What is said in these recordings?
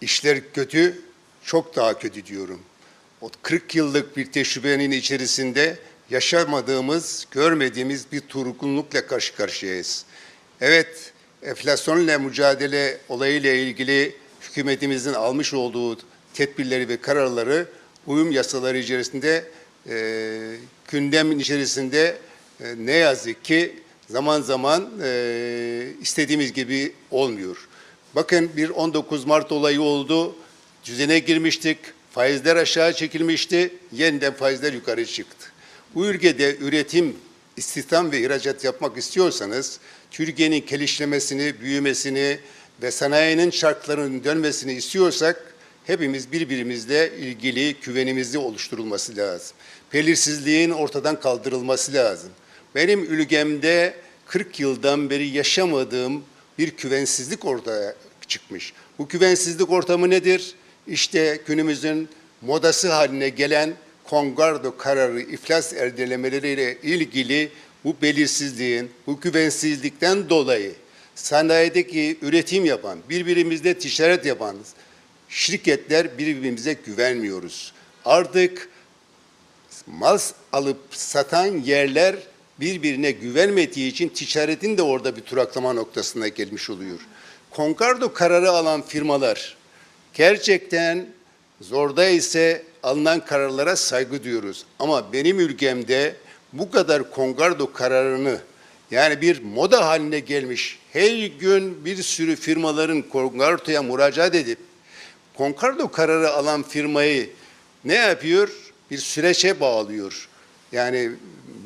işler kötü, çok daha kötü diyorum. O 40 yıllık bir tecrübenin içerisinde yaşamadığımız, görmediğimiz bir durgunlukla karşı karşıyayız. Evet, enflasyonla mücadele olayıyla ilgili hükümetimizin almış olduğu tedbirleri ve kararları uyum yasaları içerisinde e, gündemin içerisinde e, ne yazık ki zaman zaman e, istediğimiz gibi olmuyor. Bakın bir 19 Mart olayı oldu, düzene girmiştik, faizler aşağı çekilmişti, yeniden faizler yukarı çıktı. Bu ülkede üretim, istihdam ve ihracat yapmak istiyorsanız, Türkiye'nin gelişmesini, büyümesini ve sanayinin şartlarının dönmesini istiyorsak, hepimiz birbirimizle ilgili güvenimizi oluşturulması lazım. Belirsizliğin ortadan kaldırılması lazım. Benim ülkemde 40 yıldan beri yaşamadığım bir güvensizlik ortaya çıkmış. Bu güvensizlik ortamı nedir? İşte günümüzün modası haline gelen Kongardo kararı iflas erdelemeleriyle ilgili bu belirsizliğin, bu güvensizlikten dolayı sanayideki üretim yapan, birbirimizle ticaret yapan şirketler birbirimize güvenmiyoruz. Artık mal alıp satan yerler birbirine güvenmediği için ticaretin de orada bir duraklama noktasına gelmiş oluyor. Konkardo kararı alan firmalar gerçekten zorda ise alınan kararlara saygı duyuyoruz. Ama benim ülkemde bu kadar kongardo kararını yani bir moda haline gelmiş her gün bir sürü firmaların kongardoya müracaat edip konkardo kararı alan firmayı ne yapıyor? Bir süreçe bağlıyor. Yani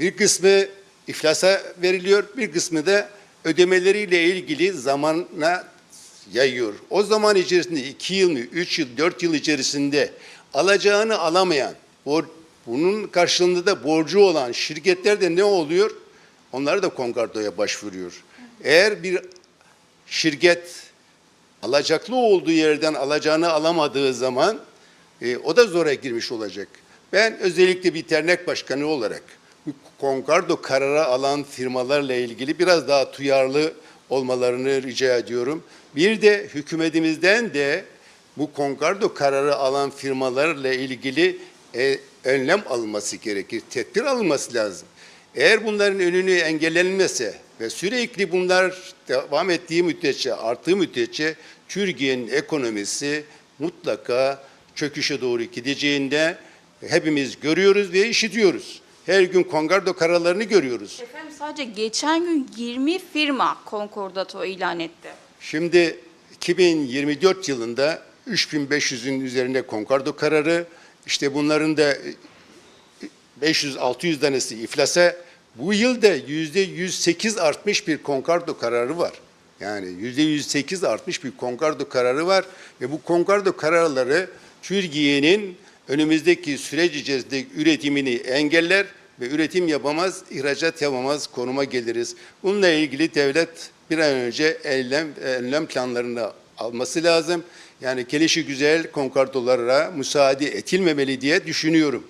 bir kısmı iflasa veriliyor, bir kısmı da ödemeleriyle ilgili zamana yayıyor. O zaman içerisinde iki yıl mı, üç yıl, dört yıl içerisinde alacağını alamayan, bunun karşılığında da borcu olan şirketler de ne oluyor? Onlar da konkardoya başvuruyor. Eğer bir şirket alacaklı olduğu yerden alacağını alamadığı zaman e, o da zora girmiş olacak. Ben özellikle bir dernek başkanı olarak konkardo kararı alan firmalarla ilgili biraz daha duyarlı olmalarını rica ediyorum. Bir de hükümetimizden de bu konkardo kararı alan firmalarla ilgili e, önlem alınması gerekir, tedbir alınması lazım. Eğer bunların önünü engellenmese ve sürekli bunlar devam ettiği müddetçe, arttığı müddetçe Türkiye'nin ekonomisi mutlaka çöküşe doğru gideceğinde hepimiz görüyoruz ve işitiyoruz. Her gün kongardo kararlarını görüyoruz. Efendim sadece geçen gün 20 firma konkordato ilan etti. Şimdi 2024 yılında 3500'ün üzerinde konkardo kararı, işte bunların da 500-600 tanesi iflasa, bu yılda yüzde 108 artmış bir konkardo kararı var. Yani yüzde 108 artmış bir konkardo kararı var ve bu konkardo kararları Türkiye'nin önümüzdeki süreç içerisinde üretimini engeller ve üretim yapamaz, ihracat yapamaz konuma geliriz. Bununla ilgili devlet bir an önce eylem, önlem planlarını alması lazım. Yani gelişi güzel konkardolara müsaade edilmemeli diye düşünüyorum.